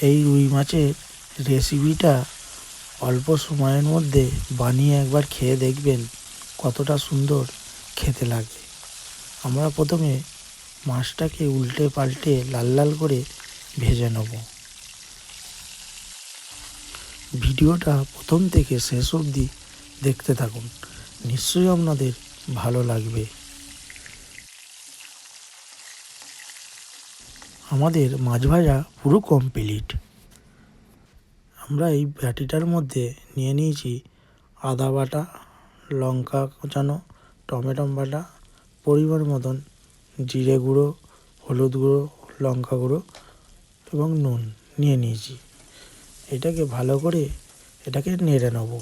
এই রুই মাছের রেসিপিটা অল্প সময়ের মধ্যে বানিয়ে একবার খেয়ে দেখবেন কতটা সুন্দর খেতে লাগে আমরা প্রথমে মাছটাকে উল্টে পাল্টে লাল লাল করে ভেজে নেব। ভিডিওটা প্রথম থেকে শেষ অবধি দেখতে থাকুন। নিশ্চয়ই আপনাদের ভালো লাগবে। আমাদের মাছ ভাজা পুরো কমপ্লিট আমরা এই ব্যাটিটার মধ্যে নিয়ে নিয়েছি আদা বাটা, লঙ্কা কোচানো, টমেটো বাটা, পরিমাণ মতন জিরে গুঁড়ো, হলুদ গুঁড়ো, লঙ্কা গুঁড়ো এবং নুন নিয়ে নিয়েছি। এটাকে ভালো করে এটাকে নেড়ে নেব।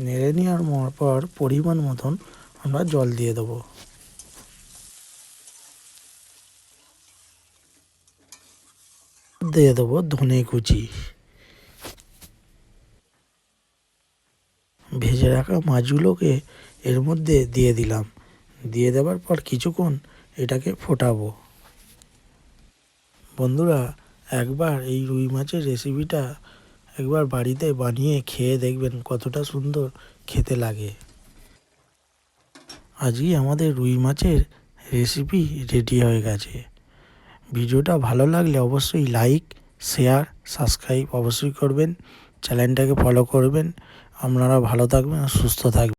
নেড়ে নেওয়ার পর পরিমাণ মতন আমরা জল দিয়ে দেবো। দিয়ে দেবো ধনে কুচি। ভেজে রাখা মাছগুলোকে এর মধ্যে দিয়ে দিলাম। দিয়ে দেওয়ার পর কিছুক্ষণ এটাকে ফোটাবো। বন্ধুরা, একবার এই রুই মাছের রেসিপিটা একবার বাড়িতে বানিয়ে খেয়ে দেখবেন কতটা সুন্দর খেতে লাগে। আজকে আমাদের রুই মাছের রেসিপি রেডি হয়ে গেছে। ভিডিওটা ভালো লাগলে অবশ্যই লাইক শেয়ার সাবস্ক্রাইব অবশ্যই করবেন। চ্যানেলটাকে ফলো করবেন। আপনারা ভালো থাকবেন আর সুস্থ থাকবেন।